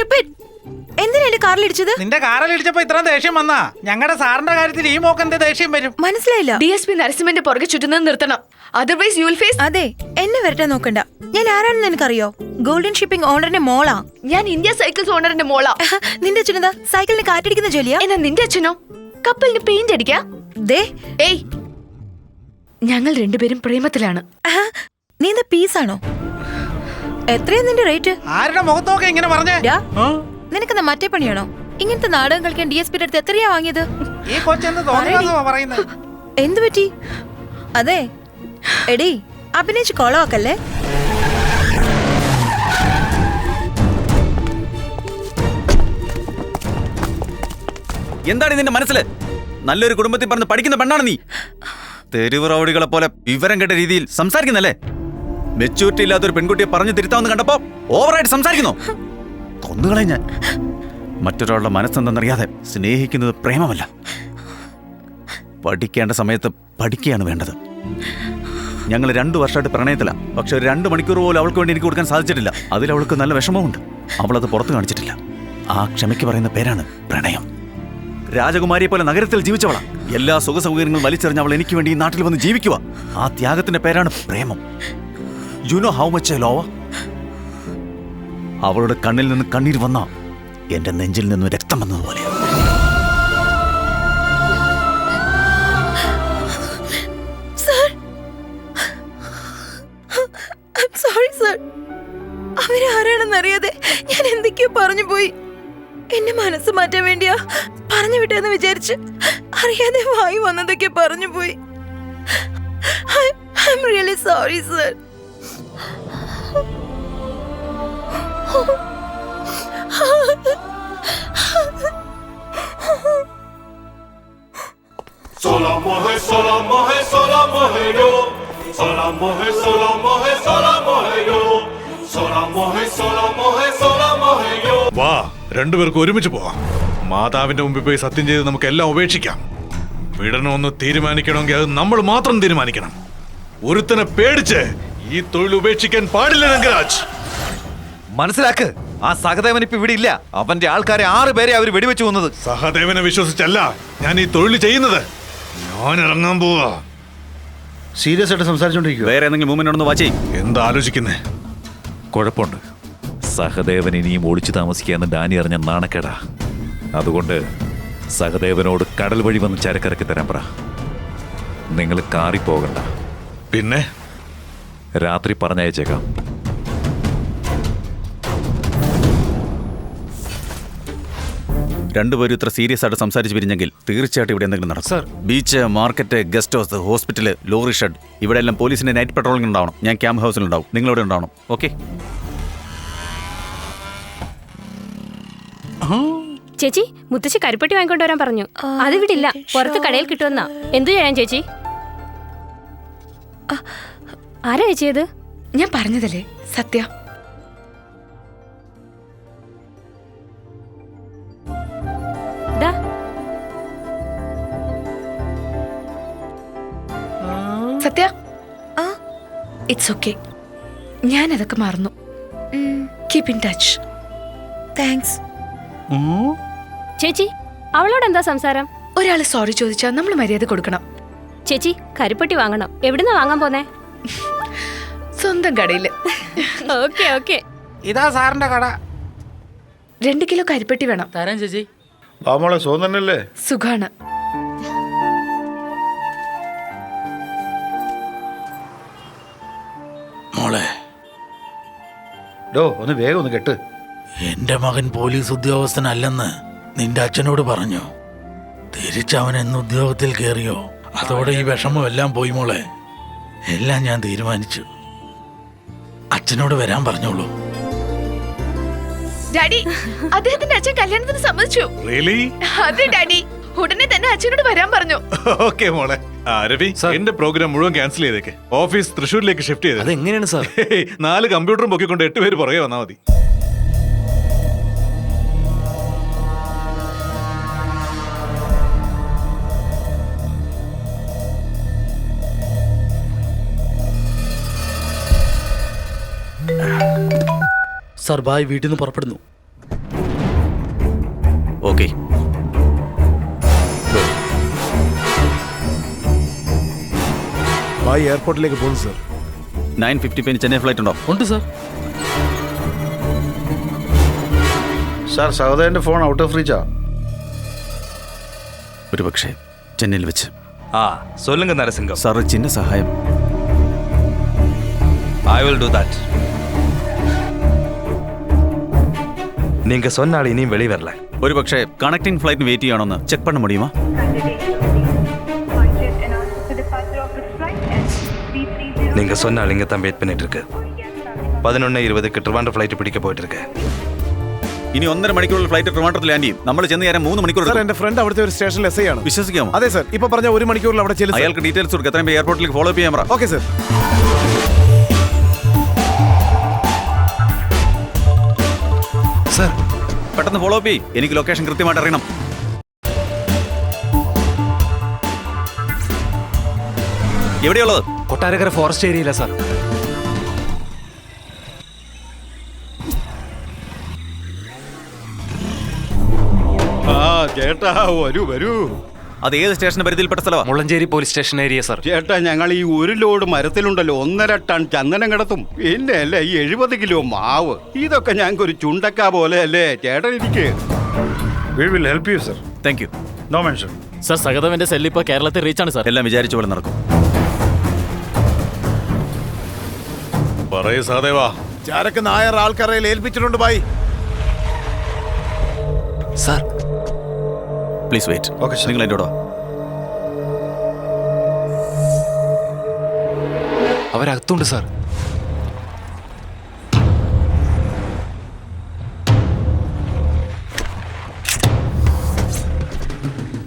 Stupid എന്തിനാ എന്റെ കാറിൽ ഇടിച്ചത്? നിന്റെ കാറിൽ ഇടിച്ചപ്പോ ഇത്രയും ദേഷ്യം വന്നാ? ഞങ്ങളുടെ സാറിന്റെ കാര്യത്തിൽ ഈ മോക്ക് എന്തേ ദേഷ്യം വരും? മനസ്സിലായില്ല. ഡി എസ് പി നരസിംഹന്റെ പുറകെ ചുറ്റുന്നത് നിർത്തണം. അതർവൈസ് യു വിൽ ഫേസ് അതെ എന്നെ വരട്ടെ നോക്കണ്ട. ഞാൻ ആരാണെന്ന് നിനക്കറിയോ? ഗോൾഡൻ ഷിപ്പിംഗ് ഓണറിന്റെ മോളാ. ഞാൻ ഇന്ത്യ സൈക്കിൾസ് ഓണറിന്റെ മോളാ. നിന്റെ അച്ഛനെന്താ സൈക്കിളിന് കാറ്റടിക്കുന്ന ജോലിയാ? എന്നാ നിന്റെ അച്ഛനോ? കപ്പലിന് പെയിന്റ് അടിക്കാ? ദേ. ഏയ്. ഞങ്ങൾ രണ്ടുപേരും പ്രേമത്തിലാണ്. നീ എന്താ പീസാണോ എത്രയാ നിന്റെ റേറ്റ്? ആരുടെ മുഖത്തൊക്കെ ഇങ്ങനെ പറഞ്ഞേ? നിനക്കെന്താ മറ്റേ പണിയാണോ? ഇങ്ങനത്തെ നാടകം കളിക്കാൻ ഡി എസ് പിയുടെ അടുത്ത് എത്രയാ വാങ്ങിയത്? ഈ പറയുന്നത് എന്തു പറ്റി? അതെ. എടി അഭിനയിച്ച് കൊളവാക്കല്ലേ? എന്താണ് നിന്റെ മനസ്സിൽ? നല്ലൊരു കുടുംബത്തിൽ പറഞ്ഞ് പഠിക്കുന്ന പെണ്ണാണ് നീ. തെരുവ് റൗഡികളെ പോലെ വിവരം കേട്ട രീതിയിൽ സംസാരിക്കുന്നല്ലേ? മെച്ചൂരിറ്റി ഇല്ലാത്ത ഒരു പെൺകുട്ടിയെ പറഞ്ഞു തിരുത്താമെന്ന് കണ്ടപ്പോ ഓവറായിട്ട് സംസാരിക്കുന്നു. കൊന്നുകളെ ഞാൻ. മറ്റൊരാളുടെ മനസ്സെന്തെന്നറിയാതെ സ്നേഹിക്കുന്നത് പ്രേമമല്ല. പഠിക്കേണ്ട സമയത്ത് പഠിക്കുകയാണ് വേണ്ടത്. ഞങ്ങൾ രണ്ടു വർഷമായിട്ട് പ്രണയത്തില്ല പക്ഷെ ഒരു രണ്ട് മണിക്കൂർ പോലും അവൾക്ക് വേണ്ടി എനിക്ക് കൊടുക്കാൻ സാധിച്ചിട്ടില്ല. അതിൽ അവൾക്ക് നല്ല വിഷമമുണ്ട്. അവളത് പുറത്തു കാണിച്ചിട്ടില്ല. ആ ക്ഷമയ്ക്ക് പറയുന്ന പേരാണ് പ്രണയം. രാജകുമാരിയെ പോലെ നഗരത്തിൽ ജീവിച്ചവളാ. എല്ലാ സുഖസൗകര്യങ്ങളും വലിച്ചെറിഞ്ഞ് അവൾ എനിക്ക് വേണ്ടി ഈ നാട്ടിൽ വന്ന് ജീവിക്കുക ആ ത്യാഗത്തിന്റെ പേരാണ് പ്രേമം. You know how much I love അവളുടെ കണ്ണിൽ നിന്ന് കണ്ണീർ വന്ന എന്റെ നെഞ്ചിൽ നിന്ന് രക്തം വന്നതുപോലെ. ഞാൻ പറഞ്ഞു പോയി. എന്നെ മനസ്സ് മാറ്റാൻ വേണ്ടിയാ പറഞ്ഞു വിട്ടെന്ന് വിചാരിച്ച് അറിയാതെ വായി വന്നതൊക്കെ പറഞ്ഞു പോയി. I'm really sorry sir Sola mohe, sola mohe, sola mohe yo. Sola mohe, sola yo. Sola mohe, sola mohe, sola mohe yo. വാ രണ്ടുപേർക്ക് ഒരുമിച്ച് പോവാം മാതാവിന്റെ മുമ്പിൽ പോയി സത്യം ചെയ്ത് നമുക്ക് എല്ലാം ഉപേക്ഷിക്കാം വിടണമെന്ന് തീരുമാനിക്കണമെങ്കിൽ അത് നമ്മൾ മാത്രം തീരുമാനിക്കണം ഒരുത്തനെ പേടിച്ച് ഈ തൊഴിൽ ഉപേക്ഷിക്കാൻ പാടില്ല രംഗരാജ് മനസ്സിലാക്ക് ആ സഹദേവൻ ഇപ്പൊ ഇവിടെ ഇല്ല. അവന്റെ ആൾക്കാരെ ആറ് പേരെ അവർ വെടിവെച്ചു വന്നത് സഹദേവനെ വിശ്വസിച്ചല്ല ഞാൻ ഈ തൊഴിൽ ചെയ്യുന്നത്. ഞാൻ ഇറങ്ങാൻ പോവാ. സീരിയസ് ആയിട്ട് സംസാരിച്ചോണ്ടിരിക്കുക വേറെ എന്തെങ്കിലും മൂവ്മെന്റ് ഉണ്ടെന്ന് വാച്ചേ എന്താ ആലോചിക്കുന്നേ? കുഴപ്പമുണ്ട്. സഹദേവൻ ഇനിയും ഒളിച്ചു താമസിക്കാന്ന് ഡാനി അറിഞ്ഞ നാണക്കേടാ. അതുകൊണ്ട് സഹദേവനോട് കടൽ വഴി വന്ന് ചരക്കിറക്കി തരാൻ പറ. നിങ്ങൾ കാറി പോകണ്ട. പിന്നെ? രാത്രി പറഞ്ഞയച്ചേക്കാം. രണ്ടുപേരും ഇത്ര സീരിയസ് ആയിട്ട് സംസാരിച്ച് പിരിഞ്ഞെങ്കിൽ തീർച്ചയായിട്ടും ഇവിടെ എന്തെങ്കിലും നടക്കും. Beach market guest house hospital lorry shed. ഇവിടെ എല്ലാം പോലീസിന്റെ നൈറ്റ് പെട്രോളിംഗ് ഉണ്ടാവണം. ഞാൻ ക്യാമ്പ് ഹൗസിൽ ഉണ്ടാവും. നിങ്ങളിവിടെ ഉണ്ടാവണം. ഓക്കെ ചേച്ചി മുത്തശ്ശി കരിപ്പെട്ടി വാങ്ങിക്കൊണ്ട് വരാൻ പറഞ്ഞു. അത് വിടില്ല പുറത്ത് കടയിൽ കിട്ടുമെന്നാ. എന്തു ചെയ്യാൻ ചേച്ചി? ആരാ ചേച്ചി അത് ഞാൻ പറഞ്ഞതല്ലേ സത്യ. സത്യ? ആ? ഇറ്റ്സ് ഓക്കെ ഞാൻ അതൊക്കെ മറന്നു കീപ് ഇൻ ടച്ച് താങ്ക്സ് ചേച്ചി അവളോട് എന്താ സംസാരം? ഒരാൾ സോറി ചോദിച്ചാൽ നമ്മൾ മര്യാദ കൊടുക്കണം. ചേച്ചി കരിപ്പെട്ടി വാങ്ങണം. എവിടുന്നാ വാങ്ങാൻ പോന്നെ? സ്വന്തം കടയിൽ. Okay okay. ഇതാ സാറിന്റെ കട. രണ്ട് കിലോ കരിപ്പട്ടി വേണം. തരാം ചേച്ചി. സുഖം തന്നെയല്ലേ? സുഖാണ്. ഡോ ഒന്ന് വേഗം ഒന്ന് കെട്ട്. എന്റെ മകൻ പോലീസ് ഉദ്യോഗസ്ഥനല്ലെന്ന് നിന്റെ അച്ഛനോട് പറഞ്ഞു. തിരിച്ചവൻ എന്ന ഉദ്യോഗത്തിൽ കയറിയോ അതോടെ ഈ വിഷമം എല്ലാം പോയി മോളെ. എല്ലാം ഞാൻ തീരുമാനിച്ചു. അച്ഛനോട് വരാൻ പറഞ്ഞോളൂ. ഡാഡി അദ്ദേഹത്തിന്റെ അച്ഛൻ കല്യാണത്തിന് സമ്മതിച്ചു. റിയലി അതെ ഡാഡി. ഉടനെ തന്നെ അച്ഛനോട് വരാൻ പറഞ്ഞു. ഓക്കെ മോളെ. ആ രവി എന്റെ പ്രോഗ്രാം മുഴുവൻ ക്യാൻസൽ ചെയ്തേക്ക്. ഓഫീസ് തൃശ്ശൂരിലേക്ക് ഷിഫ്റ്റ് ചെയ്തത് അതെങ്ങനെയാണ് സാർ? നാല് കമ്പ്യൂട്ടറും പൊക്കിക്കൊണ്ട് എട്ട് പേര് പുറകെ വന്നാൽ മതി. സാർ ബായ് വീട്ടിൽ നിന്ന് പുറപ്പെടുന്നു. ഓക്കെ. ബായ് എയർപോർട്ടിലേക്ക് പോകുന്നു സർ നയൻ ഫിഫ്റ്റി പിന്നെ ചെന്നൈ ഫ്ലൈറ്റ് ഉണ്ടോ ഉണ്ട് സാർ സാർ സഹോദരന്റെ ഫോൺ ഔട്ട് ഓഫ് റീച്ചാ ഒരു പക്ഷേ ചെന്നൈയിൽ വെച്ച് ஆ சொல்லுங்க நரசிங்கம் സാർ ഒരു ചിന്ന സഹായം ஐ வில் டூ தட் நீங்க சொன்னால் இனியும் வெளியே வரல ഒരു പക്ഷേ കണക്ടിംഗ് ഫ്ലൈറ്റിന് വെയിറ്റ് ചെയ്യണമെന്ന് ചെക്ക് പണ്ണ മുടിയുമോ நீங்க சொன்னால் இங்க தான் வெயிட் பண்ணிட்டு இருக்கு பதினொன்று இருபதுக்கு ட்ரிவாண்டர் ஃப்ளைட் பிடிக்க போயிட்டு இருக்கு ഇനി ഒന്നര മണിക്കൂറിൽ ഫ്ലൈറ്റ് ട്രിവാൻഡ്രത്തിൽ ലാൻഡ് ചെയ്യും നമ്മൾ ചെന്ന് കയറാൻ മൂന്ന് മണിക്കൂർ സാർ എടുക്കും. എന്റെ ഫ്രണ്ട് അവിടുത്തെ ഒരു സ്റ്റേഷനിൽ എസ് ഐ ആണ് വിശ്വസിക്കാമോ അതെ സർ ഇപ്പൊ പറഞ്ഞ ഒരു മണിക്കൂറിൽ അവിടെ ചെല്ലും അയാൾക്ക് ഡീറ്റെയിൽസ് കൊടുക്കുക എത്രയും എയർപോർട്ടിലേക്ക് ഫോളോ ചെയ്യാൻ പറ ഓക്കെ സർ സർ പെട്ടെന്ന് ഫോളോ അപ്പ് ചെയ്യ് എനിക്ക് ലൊക്കേഷൻ കൃത്യമായിട്ട് അറിയണം എവിടെയുള്ളത്? കൊട്ടാരക്കര ഫോറസ്റ്റ് ഏരിയയില്ല സാർ. ആ ചേട്ടാ വരൂ വരൂ. അത് ഏത് സ്റ്റേഷൻ പരിധിയിൽപ്പെട്ട സ്ഥലമാണ് Mulanchery police station area sir. ചേട്ടാ ഞങ്ങൾ ഈ ഒരു ലോഡ് മരത്തിലുണ്ടല്ലോ ഒന്നര ടൺ ചന്ദനം കിടത്തും. പിന്നെ അല്ലേ ഈ എഴുപത് കിലോ മാവ്. ഇതൊക്കെ ഞങ്ങൾക്ക് ഒരു ചുണ്ടക്ക പോലെ അല്ലേ ചേട്ടൻ ഇരിക്ക്. We will you sir thank no mention sir സഗതവന്റെ സെല്ലിപ്പോ കേരളത്തിൽ റീച്ചാണ് സാർ. എല്ലാം വിചാരിച്ച പോലെ നടക്കും. പറയൂ സഹദേവാ ചാരക്ക് നായർ ആൾക്കാരെ ഏൽപ്പിച്ചിട്ടുണ്ട് bye sir please wait. Okay. നിങ്ങൾ വാ. അവരകത്തുണ്ട് സാർ.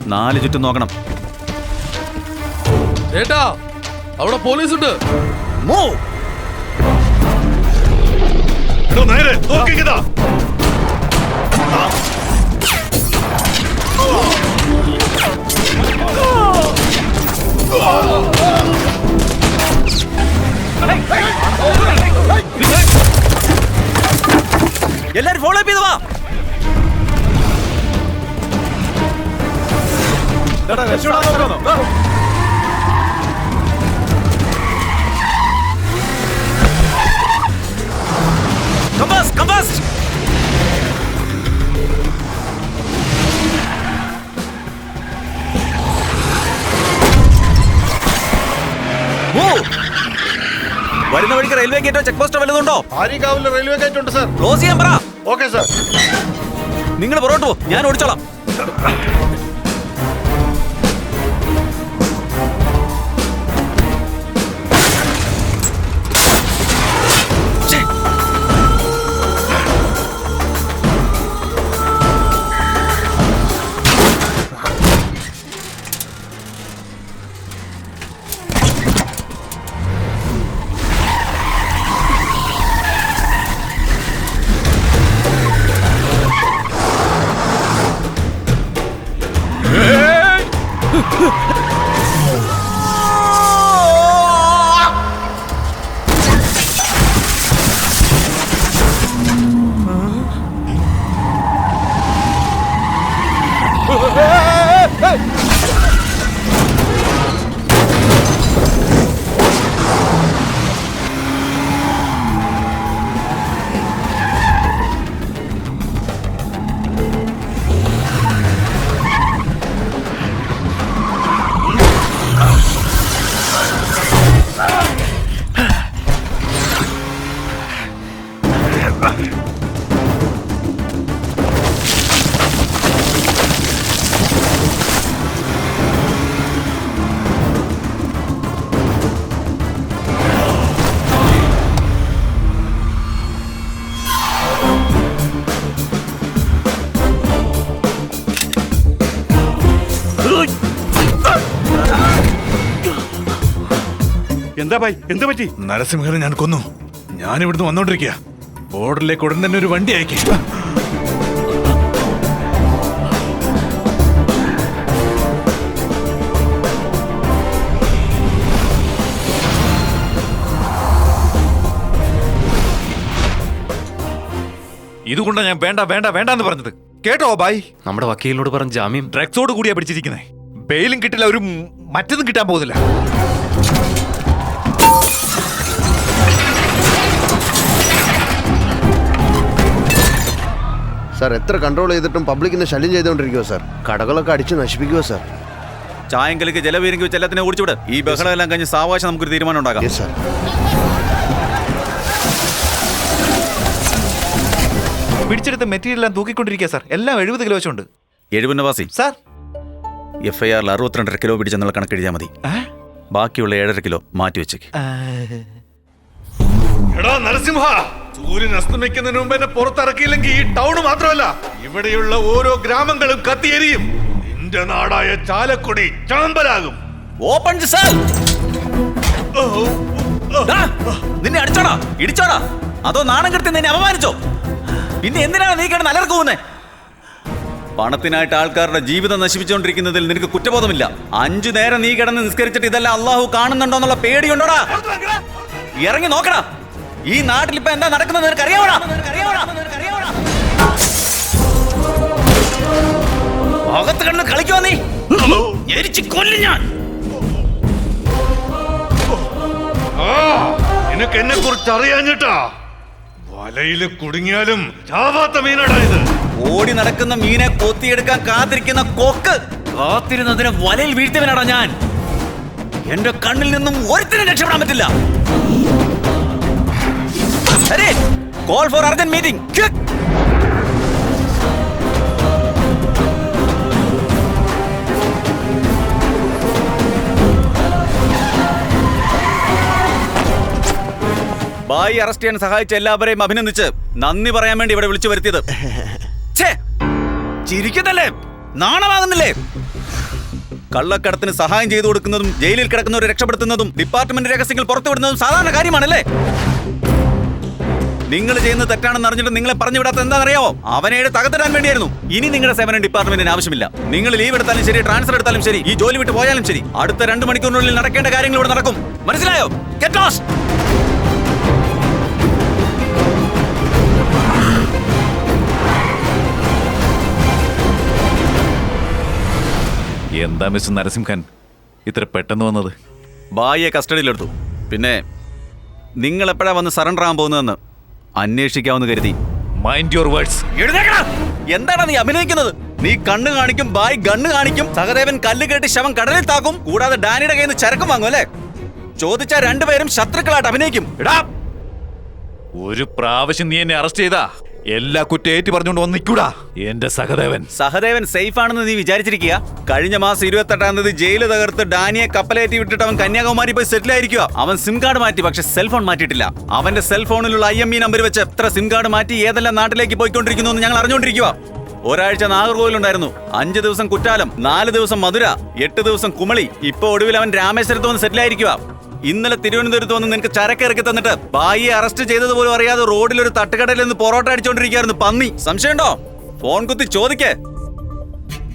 നാല് ചുറ്റും നോക്കണം. ഏട്ടാ അവിടെ പോലീസ് ഉണ്ട് എടോ നേരെ നോക്കിക്കതാ എല്ലാരും ഫോളോ അപ്പ് ചെയ്ത് വാ. Come റെയിൽവേ ഗേറ്റോ ചെക്ക് പോസ്റ്റോ വല്ലതുണ്ടോ ആര്യകാവിലെ റെയിൽവേ ഗേറ്റ് ഉണ്ട് സാർ. ക്ലോസ് ചെയ്യാൻ പറ. Okay sir. നിങ്ങൾ പുറകോട്ട് പോ. ഞാൻ ഓടിച്ചോളാം. എന്താ ഭായ്? എന്ത് പറ്റി? നരസിംഹനെ ഞാൻ കൊന്നു. ഞാൻ ഇവിടുന്ന് വന്നോണ്ടിരിക്കുക ബോർഡറിലേക്ക് ഉടൻ തന്നെ ഒരു വണ്ടി അയക്കി. ഇതുകൊണ്ടാണ് ഞാൻ വേണ്ട വേണ്ട വേണ്ട എന്ന് പറഞ്ഞത്. കേട്ടോ ബായ് നമ്മുടെ വക്കീലിനോട് പറഞ്ഞ ജാമ്യം ഡ്രഗ്സോട് കൂടിയാ പിടിച്ചിരിക്കുന്നത് ബെയിലും കിട്ടില്ല ഒരു മറ്റൊന്നും കിട്ടാൻ പോകുന്നില്ല. സാർ എത്ര കൺട്രോൾ ചെയ്തിട്ടും പബ്ലിക്കിനെ ശല്യം ചെയ്തുകൊണ്ടിരിക്കുവോ സാർ. കടകളൊക്കെ അടിച്ച് നശിപ്പിക്കുവോ സാർ. ചായങ്കലിക്ക് ജലവീരങ്കി വെച്ച് എല്ലാത്തിനെ ഓടിച്ചുവിട്. ഈ ബഹളമെല്ലാം കഴിഞ്ഞ് സാവകാശം നമുക്കൊരു തീരുമാനം ഉണ്ടാകാം യെസ് സാർ പിടിച്ചെടുത്ത മെറ്റീരിയൽ എല്ലാം തൂക്കിക്കൊണ്ടിരിക്കുക സാർ എല്ലാം എഴുപത് കിലോ വെച്ചുണ്ട്. എഴുപത് നവാസി. സാർ എഫ് ഐ ആറിൽ അറുപത്തിരണ്ടര കിലോ പിടിച്ചെന്നുള്ള കണക്കെഴുതിയാൽ മതി. ബാക്കിയുള്ള ഏഴര കിലോ മാറ്റി വെച്ചേക്ക്. എടാ നരസിംഹ സൂര്യൻ അസ്തമിക്കുന്നതിന് മുമ്പ് എന്നെ പുറത്തിറക്കിയില്ലെങ്കിൽ ഈ ടൗൺ മാത്രമല്ല ഇവിടെയുള്ള ഓരോ ഗ്രാമങ്ങളും കത്തിയെരിയും. നിന്റെ നാടായ ചാലക്കുടി ചാമ്പലാകും. ഓപ്പൺ നിന്നെ അടിച്ചോടാ ഇടിച്ചോടാ. അതോ നാണം കെടുത്തി നിന്നെ അപമാനിച്ചോ? പിന്നെ എന്തിനാണ് നീ കിടന്ന് അലർക്കുന്നെ പണത്തിനായിട്ട് ആൾക്കാരുടെ ജീവിതം നശിപ്പിച്ചുകൊണ്ടിരിക്കുന്നതിൽ നിനക്ക് കുറ്റബോധമില്ല. അഞ്ചു നേരം നീ കിടന്ന് നിസ്കരിച്ചിട്ട് ഇതെല്ലാം അള്ളാഹു കാണുന്നുണ്ടോ എന്നുള്ള പേടിയുണ്ടോടാ? ഇറങ്ങി നോക്കടാ. ഈ നാട്ടിൽ ഇപ്പൊ എന്താ നടക്കുന്നത് നിനക്ക് അറിയാവടാ? അകത്ത് കണ്ണ് കളിക്കോ നീ. എരിച്ച് കൊല്ലും ഞാൻ. നിനക്ക് എന്നെ കുറിച്ച് അറിയാഞ്ഞിട്ടാ വലയിൽ കുടുങ്ങിയാലും ചാവാത്ത മീനാടാ ഇത്. ഓടി നടക്കുന്ന മീനെ കൊത്തിയെടുക്കാൻ കാത്തിരിക്കുന്ന കൊക്ക് കാത്തിരുന്നതിന് വലയിൽ വീഴ്ത്തവനാടാ ഞാൻ. എന്റെ കണ്ണിൽ നിന്നും ഒരുത്തിനും രക്ഷപ്പെടാൻ പറ്റില്ല. കോൾ ഫോർ അർജന്റ് മീറ്റിംഗ് ബായി അറസ്റ്റ് ചെയ്യാൻ സഹായിച്ച എല്ലാവരെയും അഭിനന്ദിച്ച് നന്ദി പറയാൻ വേണ്ടി ഇവിടെ വിളിച്ചു വരുത്തിയത്. ചിരിക്കുന്നല്ലേ? നാണമാകുന്നില്ലേ? കള്ളക്കടത്തിന് സഹായം ചെയ്തു കൊടുക്കുന്നതും ജയിലിൽ കിടക്കുന്നവരെ രക്ഷപ്പെടുത്തുന്നതും ഡിപ്പാർട്ട്മെന്റ് രഹസ്യങ്ങൾ പുറത്തുവിടുന്നതും സാധാരണ കാര്യമാണല്ലേ? നിങ്ങൾ ചെയ്യുന്ന തെറ്റാണെന്ന് അറിഞ്ഞിട്ട് നിങ്ങളെ പറഞ്ഞു വിടാത്ത എന്താണെന്നറിയാവോ അവനേട് തകത്തിടാൻ വേണ്ടിയായിരുന്നു. ഇനി നിങ്ങളുടെ സേവനം ഡിപ്പാർട്ട്മെന്റിന് ആവശ്യമില്ല. നിങ്ങൾ ലീവ് എടുത്താലും ശരി ട്രാൻസ്ഫർ എടുത്താലും ശരി ഈ ജോലി വിട്ട് പോയാലും ശരി. അടുത്ത രണ്ട് മണിക്കൂറിനുള്ളിൽ നടക്കേണ്ട കാര്യങ്ങൾ ഇവിടെ നടക്കും. മനസ്സിലായോ? Lost! എന്താ മിസ് നരസിംഹൻ? ഇത്ര പെട്ടെന്ന് വന്നത്? ഭാര്യയെ കസ്റ്റഡിയിലെടുത്തു. പിന്നെ നിങ്ങൾ എപ്പോഴാണ് വന്ന് സറണ്ടർ ആകാൻ പോകുന്നതെന്ന്? അന്വേഷിക്കാമെന്ന് കരുതി. Mind your words! എന്താണ് നീ അഭിനയിക്കുന്നത്? നീ കണ്ണ് കാണിക്കും ബായ് ഗണ്ണ് കാണിക്കും സഹദേവൻ കല്ല് കേട്ട് ശവം കടലിൽ താക്കും കൂടാതെ ഡാനിയുടെ കയ്യിൽ നിന്ന് ചരക്കും വാങ്ങും അല്ലേ? ചോദിച്ച രണ്ടുപേരും ശത്രുക്കളായിട്ട് അഭിനയിക്കും. എടാ! ഒരു പ്രാവശ്യം നീ എന്നെ അറസ്റ്റ് ചെയ്താ. എല്ലാ കുറ്റം ഏറ്റു പറഞ്ഞുകൊണ്ട് വന്നിക്കൂടാ എന്റെ സഹദേവൻ. സഹദേവൻ സേഫ് ആണെന്ന് നീ വിചാരിച്ചിരിക്കുക. കഴിഞ്ഞ മാസം ഇരുപത്തെട്ടാം തീയതി ജയിലിൽ തകർത്ത് ഡാനിയെ കപ്പലേറ്റി വിട്ടിട്ട് അവൻ കന്യാകുമാരി പോയി സെറ്റിൽ ആയിരിക്കുക. അവൻ സിം കാർഡ് മാറ്റി പക്ഷെ സെൽഫോൺ മാറ്റിയിട്ടില്ല. അവന്റെ സെൽഫോണിലുള്ള ഐ എം ഇ നമ്പർ വെച്ച് എത്ര സിം കാർഡ് മാറ്റി ഏതെല്ലാം നാട്ടിലേക്ക് പോയിക്കൊണ്ടിരിക്കുന്നു എന്ന് ഞങ്ങൾ അറിഞ്ഞുകൊണ്ടിരിക്കുക. ഒരാഴ്ച നാഗർകോവിലുണ്ടായിരുന്നു. അഞ്ച് ദിവസം കുറ്റാലം നാല് ദിവസം മധുര എട്ട് ദിവസം കുമളി. ഇപ്പൊ ഒടുവിൽ അവൻ രാമേശ്വരത്ത് വന്ന് സെറ്റിൽ ആയിരിക്കുക. ഇന്നലെ തിരുവനന്തപുരത്ത് വന്ന് നിനക്ക് ചരക്കിറക്കി തന്നിട്ട് ഭായിയെ അറസ്റ്റ് ചെയ്തത് പോലും അറിയാതെ റോഡിൽ ഒരു തട്ടുകടയിൽ നിന്ന് പൊറോട്ട അടിച്ചോണ്ടിരിക്കുകയായിരുന്നു പന്നി. സംശയമുണ്ടോ? ഫോൺ കുത്തി ചോദിക്കേ.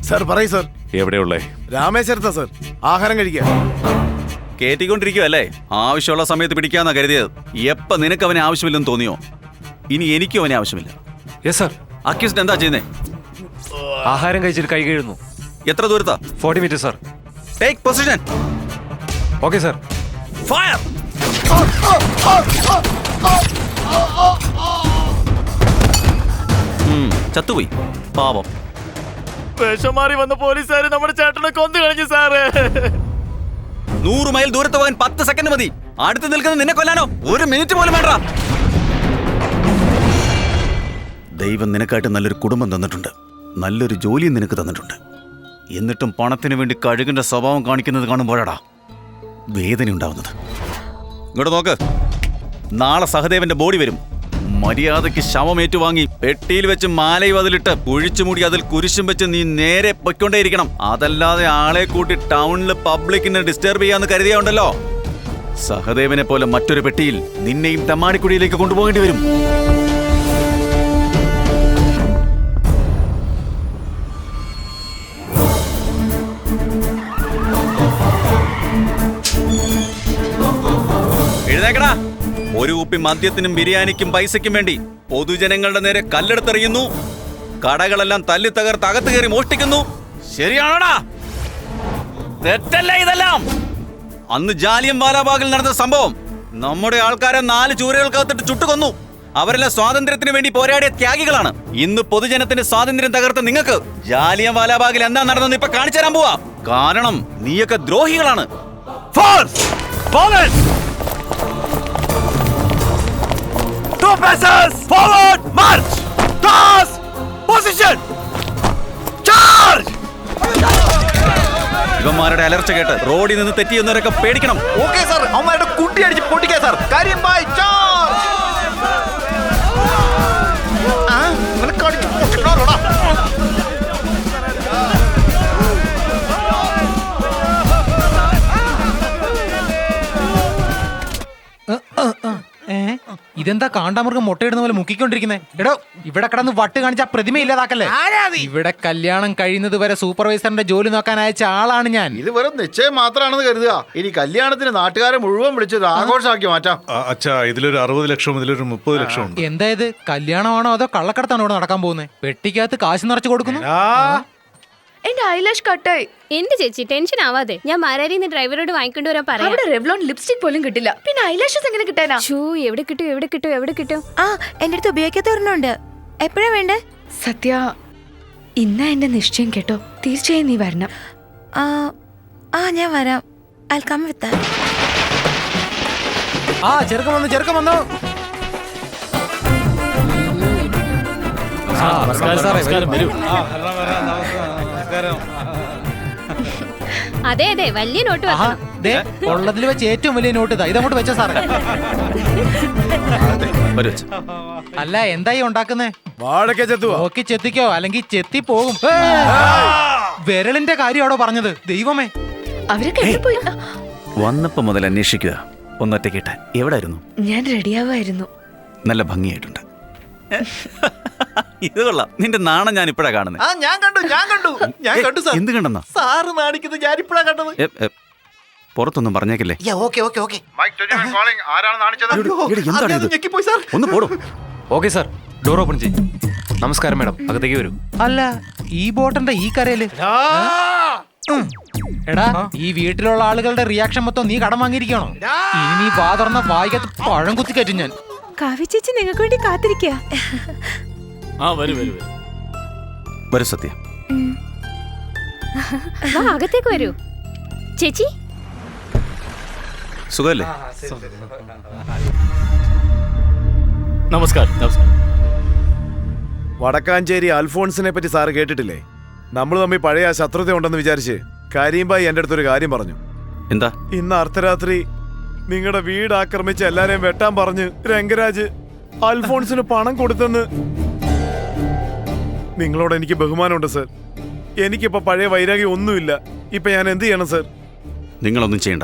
സർ പറയൂ സർ. എവിടെയുള്ളേ? രാമേശ്വരത്താ സർ. ആഹാരം കഴിക്കാൻ. കേട്ടിക്കൊണ്ടിരിക്കുവല്ലേ? ആവശ്യമുള്ള സമയത്ത് പിടിക്കാന്നാ കരുതിയത്. എപ്പ നിനക്ക് അവനെ ആവശ്യമില്ലെന്ന് തോന്നിയോ? ഇനി എനിക്കും അവനെ ആവശ്യമില്ല. യെസ് സർ അക്യൂസ്റ്റ് എന്താ ചെയ്യുന്നേ? ആഹാരം കഴിച്ചിട്ട് കൈ കഴുകുന്നു. എത്ര ദൂരത്താ? Forty metre sir take position okay sir fire ചത്തുപോയി. പാപം വേഷം മാറി വന്ന പോലീസുകാര് നമ്മുടെ ചേട്ടനെ കൊന്നു കളഞ്ഞു സാറ്. നൂറ് മൈൽ ദൂരത്ത് പോകാൻ പത്ത് സെക്കൻഡ് മതി. അടുത്ത് നിൽക്കുന്ന നിന്നെ കൊല്ലാനോ? ഒരു മിനിറ്റ് പോലും വേണ്ട. ദൈവം നിനക്കായിട്ട് നല്ലൊരു കുടുംബം തന്നിട്ടുണ്ട്. നല്ലൊരു ജോലിയും നിനക്ക് തന്നിട്ടുണ്ട്. എന്നിട്ടും പണത്തിന് വേണ്ടി കഴുകിന്റെ സ്വഭാവം കാണിക്കുന്നത് കാണുമ്പോഴാടാ. വേദന ഉണ്ടാവുന്നത്. ഇങ്ങോട്ട് നോക്ക്. നാളെ സഹദേവന്റെ ബോഡി വരും. മര്യാദയ്ക്ക് ശവം ഏറ്റുവാങ്ങി പെട്ടിയിൽ വെച്ച് മാലയും അതിലിട്ട് കുഴിച്ചു മൂടി അതിൽ കുരിശും വെച്ച് നീ നേരെ പൊയ്ക്കൊണ്ടേയിരിക്കണം. അതല്ലാതെ ആളെ കൂട്ടി ടൗണിൽ പബ്ലിക്കിനെ ഡിസ്റ്റർബ് ചെയ്യാന്ന് കരുതിയുണ്ടല്ലോ സഹദേവനെ പോലെ മറ്റൊരു പെട്ടിയിൽ നിന്നെയും തെമ്മാടിക്കുടിയിലേക്ക് കൊണ്ടുപോകേണ്ടി വരും. ഒരു കുപ്പി മദ്യത്തിനും ബിരിയാണിക്കും പൈസയ്ക്കും വേണ്ടി പൊതുജനങ്ങളുടെ നേരെ കല്ലെടുത്തെറിയുന്നു. കടകളെല്ലാം തല്ലി തകർത്ത് അകത്ത് കയറി മോഷ്ടിക്കുന്നു. ശരിയാണോടാ? തെറ്റല്ല ഇതെല്ലാം? അന്ന് ജാലിയം വാലാബാഗിൽ നടന്ന സംഭവം നമ്മുടെ ആൾക്കാരെ നാല് ചൂരകൾക്കകത്തിട്ട് ചുട്ടുകൊന്നു. അവരെല്ലാം സ്വാതന്ത്ര്യത്തിന് വേണ്ടി പോരാടിയ ത്യാഗികളാണ്. ഇന്ന് പൊതുജനത്തിന്റെ സ്വാതന്ത്ര്യം തകർത്ത നിങ്ങൾക്ക് ജാലിയം വാലാബാഗിൽ എന്താ നടന്നെന്ന് ഇപ്പൊ കാണിച്ചു തരാൻ പോവാ. കാരണം നീയൊക്കെ ദ്രോഹികളാണ്. Force! Two passes! Forward! March! Toss! Position! Charge! ഇവന്മാരുടെ അലർച്ച കേട്ട് റോഡിൽ നിന്ന് തെറ്റിയെന്നവരൊക്കെ പേടിക്കണം ഓക്കെ സാർ അവന്മാരുടെ കുട്ടി അടിച്ച് പൊട്ടിക്കാ സാർ കാര്യം ബൈ ചാർജ് ഇതെന്താ കാണ്ടാമൃഗം മുട്ടയിടുന്ന പോലെ മുക്കിക്കൊണ്ടിരിക്കുന്നേ? എടോ ഇവിടെ കിടന്ന് വട്ട് കാണിച്ച ആ പ്രതിമ ഇല്ലാതാക്കല്ലേ? ഇവിടെ കല്യാണം കഴിയുന്നത് വരെ സൂപ്പർവൈസറിന്റെ ജോലി നോക്കാൻ അയച്ച ആളാണ് ഞാൻ. ഇത് വെറും നിശ്ചയം മാത്രമാണെന്ന് കരുതുക. ഇനി കല്യാണത്തിന് നാട്ടുകാരെ മുഴുവൻ വിളിച്ചത് ആഘോഷമാക്കി മാറ്റാം. ആ, അച്ഛാ ഇതിലൊരു അറുപത് ലക്ഷം ഇതിലൊരു മുപ്പത് ലക്ഷം ഉണ്ട്. എന്താ കല്യാണമാണോ അതോ കള്ളക്കടത്താണോ ഇവിടെ നടക്കാൻ പോകുന്നത് പെട്ടിക്കകത്ത് കാശ് നിറച്ചു കൊടുക്കുന്നു? എന്റെ ഐലാഷ് കട്ടായി എന്റെ ചേച്ചി ടെൻഷൻ ആവാതെ. ഞാൻ മാരാരിന്ന് ഡ്രൈവറോട് വാങ്ങിക്കൊണ്ട് വരാൻ പറയാം. അവിടെ റെവ്ലോൺ ലിപ്സ്റ്റിക് പോലും കിട്ടില്ല. പിന്നെ ഐലാഷസ് എങ്ങനെ കിട്ടാനാ? ഷൂ എവിടെ കിട്ടും എവിടെ കിട്ടും എവിടെ കിട്ടും? ആ എന്റെ അടുത്ത് ഉപയോഗിക്കാത്ത ഒരെണ്ണമുണ്ട് എപ്പോഴാ വേണ്ടേ? സത്യ ഇന്ന എന്റെ നിശ്ചയം കേട്ടോ. തീർച്ചയായും നീ വരണം. ആ ആ ഞാൻ വരാം. ഐ കം വിത്ത് ആ ചെറുക്കം വന്നു ചെറുക്കം വന്നു. ആ, നമസ്കാരം സാറേ, വരൂ. അതെ അതെ വലിയ നോട്ട് വെക്കണം. ദേ, ഉള്ളതിൽ വെച്ച് ഏറ്റവും വലിയ നോട്ട് ഇതാ. ഇതങ്ങോട്ട് വെച്ച സാറേ. വരൂ. അല്ല എന്തായി ഉണ്ടാക്കുന്നേ? വാഴക്ക ചെത്തുവാ? നോക്കി ചെത്തിക്കോ അല്ലെങ്കിൽ ചെത്തി പോകും. വിരളിന്റെ കാര്യമാണോ പറഞ്ഞത്? ദൈവമേ. അവരൊക്കെ എവിടെ പോയി ആ, വന്നപ്പോ മുതൽ അന്വേഷിക്കുക. ഒന്നൊറ്റ കേട്ടാൽ എവിടെ ഞാൻ റെഡിയാവായിരുന്നു. നല്ല ഭംഗിയായിട്ടുണ്ട്. ഇത് കൊള്ളാം. നിന്റെ നാണം ഞാൻ ഇപ്പഴാ കാണുന്നത് ആ ഞാൻ കണ്ടു ഞാൻ കണ്ടു. ഞാൻ കണ്ടു സാർ. എന്ത് കണ്ടെന്നാ? സാറ് നാണിക്കുന്നത് ഞാനിപ്പോഴാ കണ്ടത്. എ, എ, പുറത്തൊന്നും പറഞ്ഞേക്കില്ലേ? Okay okay okay. ആരാണ് നാണിച്ചത് എടി, എന്താണ് ഇത്? ഞെക്കിപ്പോയി സാർ. ഒന്ന് പോടും. Okay sir. ഡോർ ഓപ്പൺ ചെയ്യും. നമസ്കാരം മേഡം. അകത്തേക്ക് വരൂ. അല്ല ഈ ബോട്ടന്റെ ഈ കരയിൽ. എടാ ഈ വീട്ടിലുള്ള ആളുകളുടെ റിയാക്ഷൻ മൊത്തം നീ കടം വാങ്ങിയിരിക്കണോ ഇനി നീ വാ തുറന്ന വായിക്കത്ത് പഴം കുത്തി കയറ്റും ഞാൻ. കാവ്യ ചേച്ചി നിങ്ങൾക്ക് വേണ്ടി കാത്തിരിക്കുക വരൂ സത്യ. വാ അകത്തേക്ക് വരൂ. ചേച്ചി? സുഖമല്ലേ നമസ്കാരം നമസ്കാരം. വടക്കാഞ്ചേരി അൽഫോൺസിനെ പറ്റി സാറ് കേട്ടിട്ടില്ലേ? നമ്മൾ തമ്മിൽ പഴയ ആ ശത്രുത ഉണ്ടെന്ന് വിചാരിച്ച് കരീംബായി എന്റെ അടുത്തൊരു കാര്യം പറഞ്ഞു. എന്താ? ഇന്ന് അർദ്ധരാത്രി നിങ്ങളുടെ വീട് ആക്രമിച്ച് എല്ലാരെയും വെട്ടാൻ പറഞ്ഞ് രംഗരാജ് അൽഫോൺസിന് പണം കൊടുത്തെന്ന്. നിങ്ങളോട് എനിക്ക് ബഹുമാനമുണ്ട് സർ. എനിക്കിപ്പോ പഴയ വൈരാഗ്യം ഒന്നുമില്ല. ഇപ്പൊ ഞാൻ എന്ത് ചെയ്യണം സർ? നിങ്ങളൊന്നും ചെയ്യണ്ട.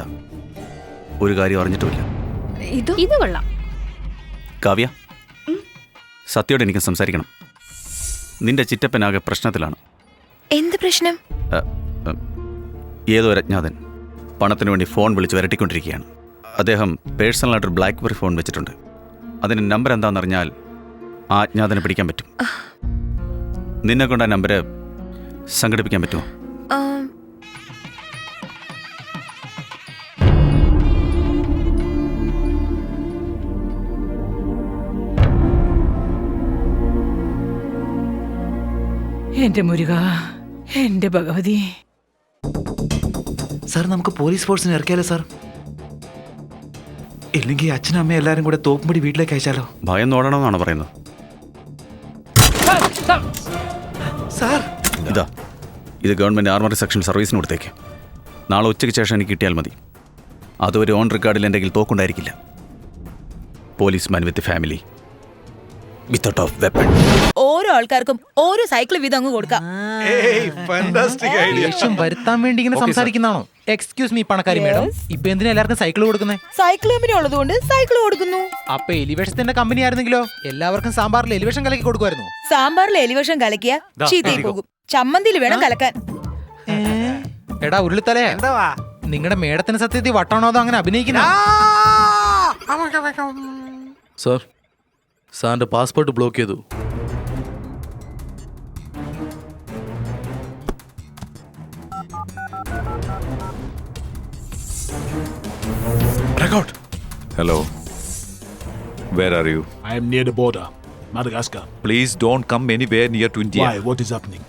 ഒരു കാര്യം അറിഞ്ഞിട്ടില്ല ഇത്? ഇത് കൊള്ളാം. കാവ്യ സത്യോട് എനിക്ക് സംസാരിക്കണം. നിന്റെ ചിറ്റപ്പനാകെ പ്രശ്നത്തിലാണ്. എന്ത് പ്രശ്നം? ഏതോ ഒരു അജ്ഞാതൻ പണത്തിനു വേണ്ടി ഫോൺ വിളിച്ച് വരട്ടിക്കൊണ്ടിരിക്കുകയാണ്. അദ്ദേഹം പേഴ്സണലായിട്ടൊരു ബ്ലാക്ക് ഫോൺ വെച്ചിട്ടുണ്ട്. അതിന്റെ നമ്പർ എന്താണെന്നറിഞ്ഞാൽ ആ അജ്ഞാതനെ പിടിക്കാൻ പറ്റും. നിന്നെ കൊണ്ട് ആ നമ്പര് സംഘടിപ്പിക്കാൻ പറ്റുമോ? എന്റെ മുരുക എന്റെ ഭഗവതി. സാർ നമുക്ക് പോലീസ് ഫോഴ്സിന് ഇറക്കിയാലോ സാർ? ഇല്ലെങ്കിൽ അച്ഛനും അമ്മയും എല്ലാരും കൂടെ തോക്കുംപടി വീട്ടിലേക്ക് അയച്ചാലോ? ഭയം നോടണമെന്നാണ് പറയുന്നത്. സാർ. ഇതാ ഇത് ഗവൺമെന്റ് ആർമറി സെക്ഷൻ സർവീസിന് കൊടുത്തേക്ക്. നാളെ ഉച്ചയ്ക്ക് ശേഷം എനിക്ക് കിട്ടിയാൽ മതി. അതുവരെ ഓൺ റെക്കോർഡിൽ എന്റെ കയ്യിൽ തോക്കുണ്ടായിരിക്കില്ല. Police man with family. Without of weapon ഓരോ ആൾക്കാർക്കും ഓരോ സൈക്കിൾ വീതം അങ്ങ് കൊടുക്കാം. ദേഷ്യം വരുത്താൻ വേണ്ടി ഇങ്ങനെ സംസാരിക്കുന്നതാണോ? എക്സ്ക്യൂസ് മീ പണക്കാരി മേഡം. ഇപ്പൊ എന്തിനാ എല്ലാവർക്കും സൈക്കിൾ കൊടുക്കുന്നേ? സൈക്കിൾ കമ്പനി ഉള്ളതുകൊണ്ട് സൈക്കിൾ കൊടുക്കുന്നു. അപ്പൊ എലിവേഷത്തിന്റെ കമ്പനി ആയിരുന്നെങ്കിലോ? എല്ലാവർക്കും സാമ്പാറിൽ എലിവേഷൻ കലക്കി കൊടുക്കുമായിരുന്നു. സാമ്പാറിൽ എലിവേഷൻ കലക്കിയ ചീത്തയിൽ പോകും. ചമ്മന്തിയിൽ വേണം കലക്കാൻ. എടാ ഉരുളിത്തലേ. നിങ്ങളുടെ മേഡത്തിന് സത്യത്തിൽ വട്ടാണോ അതോ അങ്ങനെ അഭിനയിക്കുന്ന? സാർ സാറിൻ്റെ പാസ്പോർട്ട് ബ്ലോക്ക് ചെയ്തു Hello. Where are you? I am near the border, Madagascar. Please don't come anywhere near to India Why? What is happening?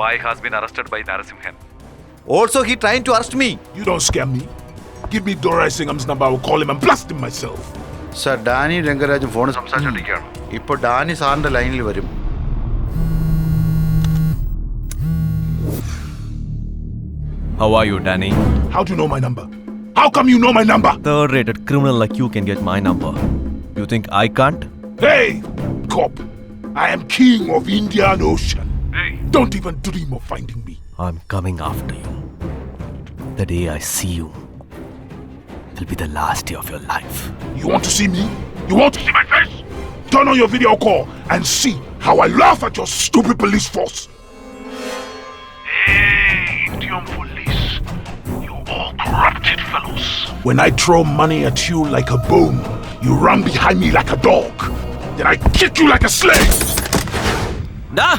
Bai has been arrested by Narasimhan. Also, he trying to arrest me. You don't scare me. Give me Dora Singham's number, I will call him and blast him myself. Sir Danny രംഗരാജും ഫോണിൽ സംസാരിച്ചോണ്ടിരിക്കുകയാണ് ഇപ്പൊ Dani സാറിന്റെ ലൈനിൽ വരും How are you, Danny? How do you know my number? How come you know my number? Third rated criminal like you can get my number. You think I can't? Hey, cop! I am king of Indian Ocean. Don't even dream of finding me. I'm coming after you. The day I see you will be the last day of your life. You want to see me? You want to see my face? Turn on your video call and see how I laugh at your stupid police force. Hey, Indian police. You all corrupted fellows. When I throw money at you like a bone, you run behind me like a dog. Then I kick you like a slave. Nah!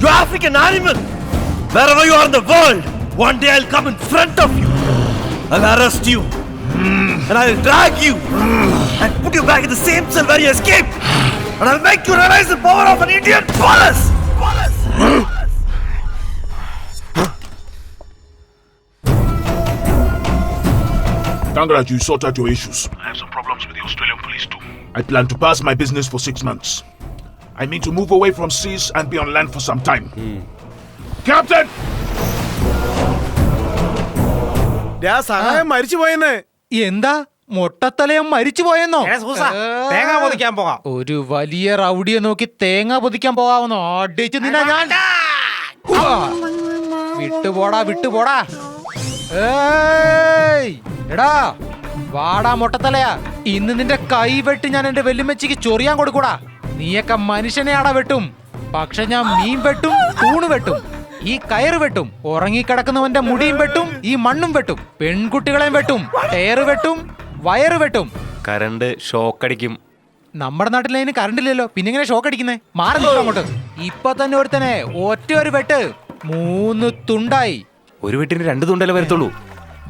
You African animal! Wherever you are in the world, one day I'll come in front of you. I'll arrest you And I'll drag you. And put you back in the same cell where you escaped. And I'll make you realize the power of an Indian police! Tangraj, you sort out your issues. I have some problems with the Australian police too. I plan to pass my business for six months. I mean to move away from seas and be on land for some time. Captain! സഹായം മരിച്ചു പോയെന്ന് എന്താ? മൊട്ടത്തലയം മരിച്ചു പോയെന്നോ? തേങ്ങ പൊതിക്കാൻ പോകാം. ഒരു വലിയ റൗഡിയെ നോക്കി തേങ്ങ പൊതിക്കാൻ പോകാമെന്നോ അടിച്ച് നിന്നാ ഞാൻ വിട്ടുപോടാ വിട്ടുപോടാ. ഏയ്. എടാ വാടാ മൊട്ടത്തലയാ. ഇന്ന് നിന്റെ കൈ വെട്ടി ഞാൻ എന്റെ വെല്ലുമ്മച്ചിക്ക് ചൊറിയാൻ കൊടുക്കൂടാ. നീയൊക്കെ മനുഷ്യനെയാടാ വെട്ടും. പക്ഷെ ഞാൻ മീൻ വെട്ടും തൂണ് വെട്ടും. ഈ കയറ് വെട്ടും ഉറങ്ങിക്കിടക്കുന്നവന്റെ മുടിയും വെട്ടും ഈ മണ്ണും വെട്ടും പെൺകുട്ടികളെയും വെട്ടും ടയറ് വെട്ടും വയറ് വെട്ടും. കറണ്ട് ഷോക്കടിക്കും. നമ്മുടെ നാട്ടിൽ അതിന് കറണ്ട് ഇല്ലല്ലോ പിന്നെ ഇങ്ങനെ ഷോക്ക് അടിക്കുന്നേ മാറി നിൽക്കും അങ്ങോട്ട്. ഇപ്പൊ തന്നെ ഒരുത്തനെ ഒറ്റ ഒരു വെട്ട് മൂന്ന് തുണ്ടായി. ഒരു വെട്ടിന് രണ്ട് തുണ്ടല്ലേ വരത്തുള്ളൂ?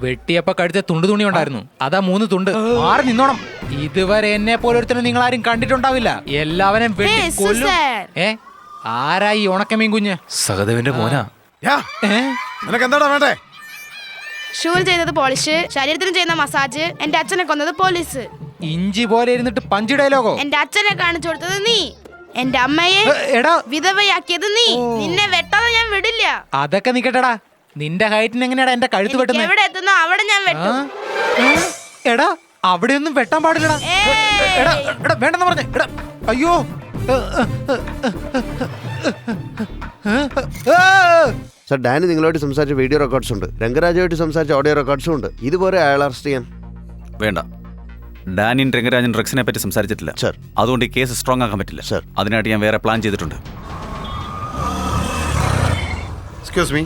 വെട്ടിയപ്പോ കഴിച്ച തുണ്ട് തുണി ഉണ്ടായിരുന്നു. അതാ മൂന്ന് തുണ്ട്. മാറി നിന്നോണം. ഇതുവരെ എന്നെ പോലെ ഒരുത്തനെ നിങ്ങൾ ആരും കണ്ടിട്ടുണ്ടാവില്ല എല്ലാവരും വെട്ടി കൊല്ലും. ഏ? ആരാ ഈ ഉണക്കമീൻ കുഞ്ഞ്? സഹദേവന്റെ മോനാ. നിനക്ക് എന്താടാ വേണ്ടേ? ഷൂൽ ചെയ്തത് പോളിഷ് ശരീരത്തിന് ചെയ്യുന്ന മസാജ് എന്റെ അച്ഛനെ കൊന്നത് പോലീസ്. ഇഞ്ചി പോലെ ഇരുന്നിട്ട് പഞ്ച് ഡയലോഗോ എന്റെ അച്ഛനെ കാണിച്ചു കൊടുത്തത് നീ. എന്റെ അമ്മയെ എടാ. വിധവയാക്കിയത് നീ. നിന്നെ വെട്ടാതെ ഞാൻ വിടില്ല. അതൊക്കെ നിക്കട്ടെടാ നിന്റെ ഹൈറ്റിന് എങ്ങനെയാടാ എന്റെ കഴുത്ത് വെട്ടുന്നത് എവിടെ എത്തുന്നോ അവിടെ ഞാൻ വെട്ടും. എടാ അവിടെ ഒന്നും വെട്ടാൻ പാടില്ലടാ. എടാ എടാ വേണ്ടെന്ന് പറഞ്ഞേ. എടാ അയ്യോ. സർ ഡാനി നിങ്ങളോട് സംസാരിച്ച വീഡിയോ റെക്കോർഡ്സ് ഉണ്ട്. രംഗരാജുമായിട്ട് സംസാരിച്ച ഓഡിയോ റെക്കോർഡ്സും ഉണ്ട്. ഇതുപോലെ അയാൾ അറസ്റ്റ് ചെയ്യാൻ. വേണ്ട. ഡാനിൻ രംഗരാജൻ ഡ്രഗ്സിനെ പറ്റി സംസാരിച്ചിട്ടില്ല. സർ. അതുകൊണ്ട് ഈ കേസ് സ്ട്രോങ് ആക്കാൻ പറ്റില്ല. സർ. അതിനായിട്ട് ഞാൻ വേറെ പ്ലാൻ ചെയ്തിട്ടുണ്ട്. Excuse me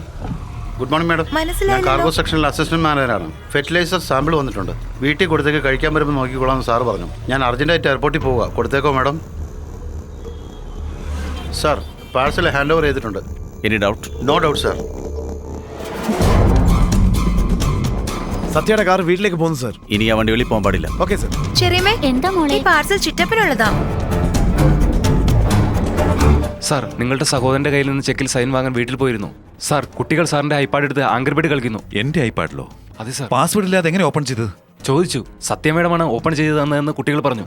good morning madam ഞാൻ കാർഗോ സെക്ഷനിൽ അസിസ്റ്റന്റ് മാനേജറാണ് ഫെർട്ടിലൈസർ സാമ്പിൾ വന്നിട്ടുണ്ട്. വീട്ടിൽ കൊടുത്തേക്ക് കഴിക്കാൻ വരുമ്പോൾ നോക്കിക്കോളാം സാർ പറഞ്ഞു. ഞാൻ അർജന്റായിട്ട് എയർപോർട്ടിൽ പോവുക. കൊടുത്തേക്കോ madam sir parcel hand over ചെയ്തിട്ടുണ്ട്. Any doubt no doubt sir സത്യയുടെ car വീട്ടിലേക്ക് പോകുന്നു സാർ ഇനി ആ വണ്ടി വെളിയിൽ പോകാൻ പാടില്ല. ഓക്കെ സാർ ചെറിയമേ എന്താ മോളെ? ഈ പാർസൽ ചിറ്റപ്പനുള്ളതാ. സാർ നിങ്ങളുടെ സഹോദരന്റെ കയ്യിൽ നിന്ന് ചെക്കിൽ സൈൻ വാങ്ങാൻ വീട്ടിൽ പോയിരുന്നു. സാർ കുട്ടികൾ സാറിന്റെ ഐപാഡ് എടുത്ത് ആങ്കർബേഡ് കളിക്കുന്നു. എന്റെ ഐപാഡിലോ? അതെ സാർ പാസ്വേഡ് ഇല്ലാതെ എങ്ങനെ ഓപ്പൺ ചെയ്തത്? ചോദിച്ചു. സത്യമേടമാണ് ഓപ്പൺ ചെയ്തതെന്ന് കുട്ടികൾ പറഞ്ഞു.